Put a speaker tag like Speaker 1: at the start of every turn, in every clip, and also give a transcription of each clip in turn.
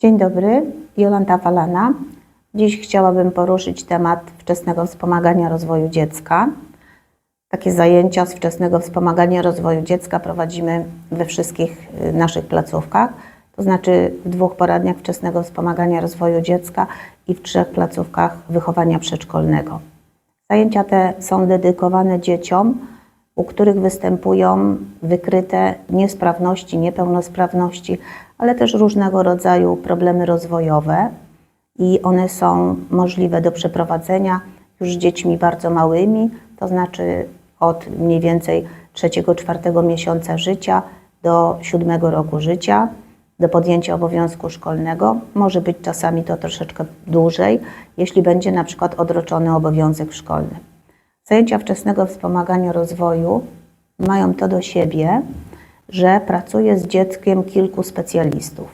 Speaker 1: Dzień dobry, Jolanta Falana. Dziś chciałabym poruszyć temat wczesnego wspomagania rozwoju dziecka. Takie zajęcia z wczesnego wspomagania rozwoju dziecka prowadzimy we wszystkich y, naszych placówkach, to znaczy w dwóch poradniach wczesnego wspomagania rozwoju dziecka i w trzech placówkach wychowania przedszkolnego. Zajęcia te są dedykowane dzieciom, u których występują wykryte niesprawności, niepełnosprawności, ale też różnego rodzaju problemy rozwojowe i one są możliwe do przeprowadzenia już z dziećmi bardzo małymi, to znaczy od mniej więcej trzeciego, czwartego miesiąca życia do siódmego roku życia, do podjęcia obowiązku szkolnego. Może być czasami to troszeczkę dłużej, jeśli będzie na przykład odroczony obowiązek szkolny. Zajęcia wczesnego wspomagania rozwoju mają to do siebie, że pracuje z dzieckiem kilku specjalistów.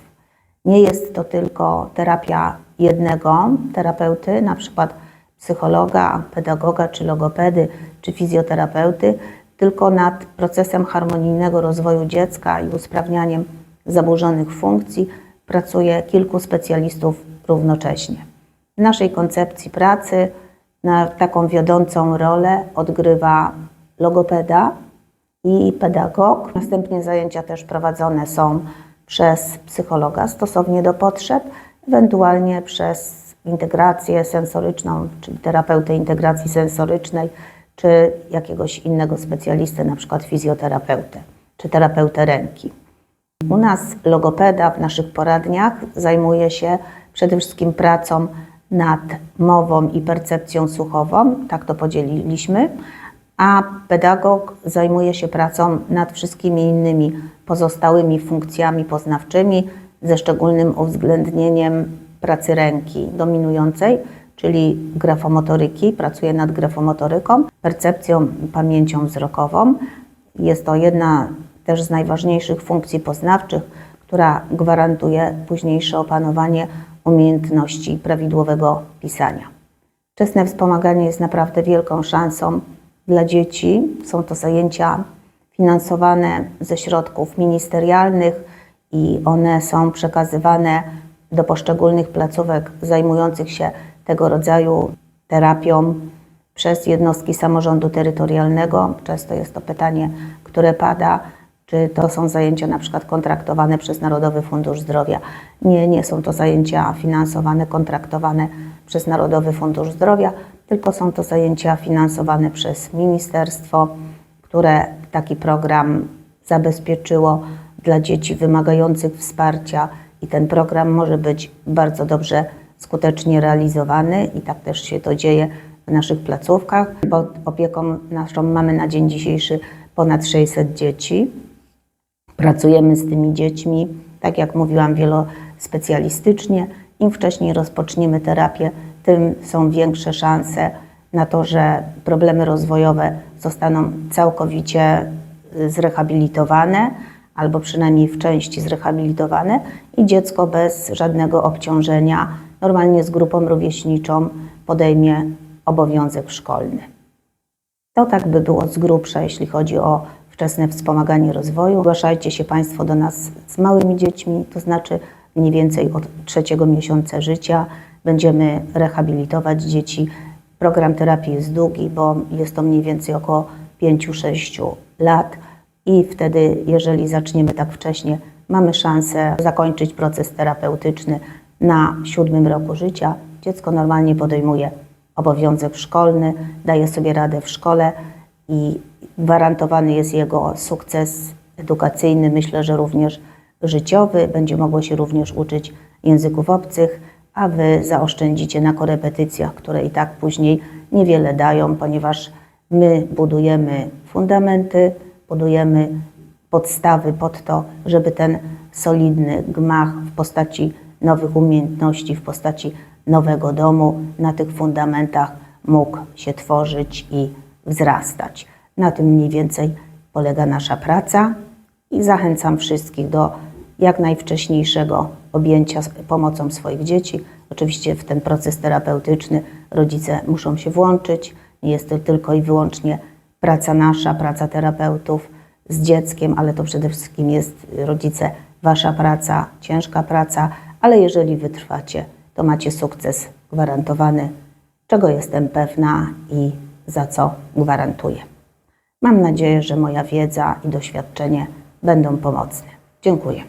Speaker 1: Nie jest to tylko terapia jednego terapeuty, na przykład psychologa, pedagoga, czy logopedy, czy fizjoterapeuty, tylko nad procesem harmonijnego rozwoju dziecka i usprawnianiem zaburzonych funkcji pracuje kilku specjalistów równocześnie. W naszej koncepcji pracy na taką wiodącą rolę odgrywa logopeda i pedagog. Następnie zajęcia też prowadzone są przez psychologa stosownie do potrzeb, ewentualnie przez integrację sensoryczną, czyli terapeutę integracji sensorycznej, czy jakiegoś innego specjalistę, na przykład fizjoterapeutę, czy terapeutę ręki. U nas logopeda w naszych poradniach zajmuje się przede wszystkim pracą nad mową i percepcją słuchową, tak to podzieliliśmy, a pedagog zajmuje się pracą nad wszystkimi innymi pozostałymi funkcjami poznawczymi, ze szczególnym uwzględnieniem pracy ręki dominującej, czyli grafomotoryki, pracuje nad grafomotoryką, percepcją pamięcią wzrokową. Jest to jedna też z najważniejszych funkcji poznawczych, która gwarantuje późniejsze opanowanie umiejętności prawidłowego pisania. Wczesne wspomaganie jest naprawdę wielką szansą dla dzieci. Są to zajęcia finansowane ze środków ministerialnych i one są przekazywane do poszczególnych placówek zajmujących się tego rodzaju terapią przez jednostki samorządu terytorialnego. Często jest to pytanie, które pada, czy to są zajęcia na przykład kontraktowane przez Narodowy Fundusz Zdrowia. Nie, nie są to zajęcia finansowane, kontraktowane przez Narodowy Fundusz Zdrowia, tylko są to zajęcia finansowane przez ministerstwo, które taki program zabezpieczyło dla dzieci wymagających wsparcia i ten program może być bardzo dobrze, skutecznie realizowany i tak też się to dzieje w naszych placówkach. Pod opieką naszą mamy na dzień dzisiejszy ponad 600 dzieci. Pracujemy z tymi dziećmi, tak jak mówiłam, wielospecjalistycznie. Im wcześniej rozpoczniemy terapię, tym są większe szanse na to, że problemy rozwojowe zostaną całkowicie y, zrehabilitowane albo przynajmniej w części zrehabilitowane i dziecko bez żadnego obciążenia, normalnie z grupą rówieśniczą, podejmie obowiązek szkolny. To tak by było z grubsza, jeśli chodzi o wczesne wspomaganie rozwoju. Zgłaszajcie się Państwo do nas z małymi dziećmi, to znaczy mniej więcej od trzeciego miesiąca życia. Będziemy rehabilitować dzieci. Program terapii jest długi, bo jest to mniej więcej około 5-6 lat i wtedy, jeżeli zaczniemy tak wcześnie, mamy szansę zakończyć proces terapeutyczny na siódmym roku życia. Dziecko normalnie podejmuje obowiązek szkolny, daje sobie radę w szkole i gwarantowany jest jego sukces edukacyjny, myślę, że również życiowy. Będzie mogło się również uczyć języków obcych, a Wy zaoszczędzicie na korepetycjach, które i tak później niewiele dają, ponieważ my budujemy fundamenty, budujemy podstawy pod to, żeby ten solidny gmach w postaci nowych umiejętności, w postaci nowego domu na tych fundamentach mógł się tworzyć i wzrastać. Na tym mniej więcej polega nasza praca i zachęcam wszystkich do jak najwcześniejszego objęcia pomocą swoich dzieci. Oczywiście w ten proces terapeutyczny rodzice muszą się włączyć. Nie jest to tylko i wyłącznie praca nasza, praca terapeutów z dzieckiem, ale to przede wszystkim jest rodzice wasza praca, ciężka praca, ale jeżeli wytrwacie, to macie sukces gwarantowany, czego jestem pewna i za co gwarantuję. Mam nadzieję, że moja wiedza i doświadczenie będą pomocne. Dziękuję.